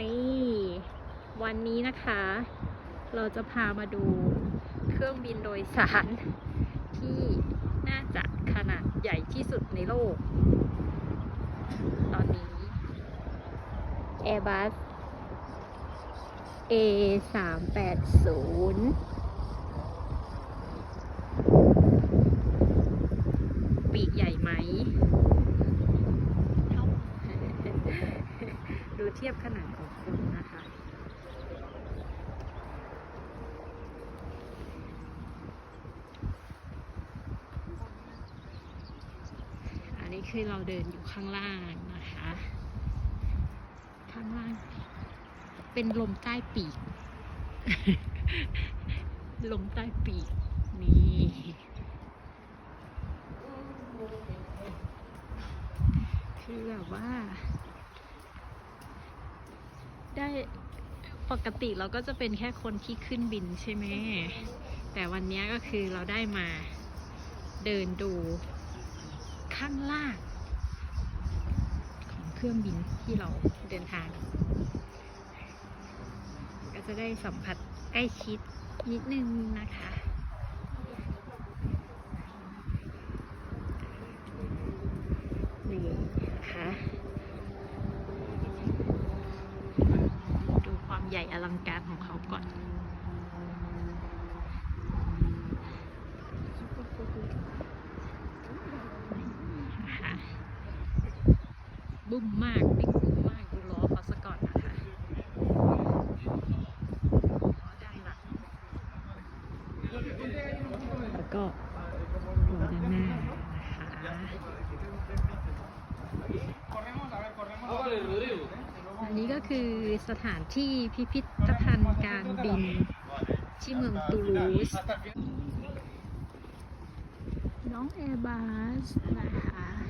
นี่วันนี้นะคะ เราจะพามาดูเครื่องบินโดยสารที่น่าจะขนาดใหญ่ที่สุดในโลก ตอนนี้ Airbus A 3 8 0ปีกใหญ่ไหม ดูเทียบขนาดของคนนะคะ อันนี้คือเราเดินอยู่ข้างล่างนะคะ ข้างล่าง เป็นลมใต้ปีก ลมใต้ปีก นี่คือแบบว่า ปกติเราก็จะเป็นแค่คนที่ขึ้นบินใช่ไหม แต่วันนี้ก็คือเราได้มาเดินดูข้างล่างของเครื่องบินที่เราเดินทาง ก็จะได้สัมผัสใกล้ชิดนิดนึงนะคะ นี่นะคะ ดูความใหญ่ อลังการของเขาก่อนบุ้มมากบิ๊กบุ้มมากดูล้อเขาซะก่อนนะคะแล้วก็ล้อด้านหน้านะคะ อัน นี้ก็คือสถานที่พิพิธภัณฑ์การบินที่เมืองตูลูส น้องแอร์บัสนะคะ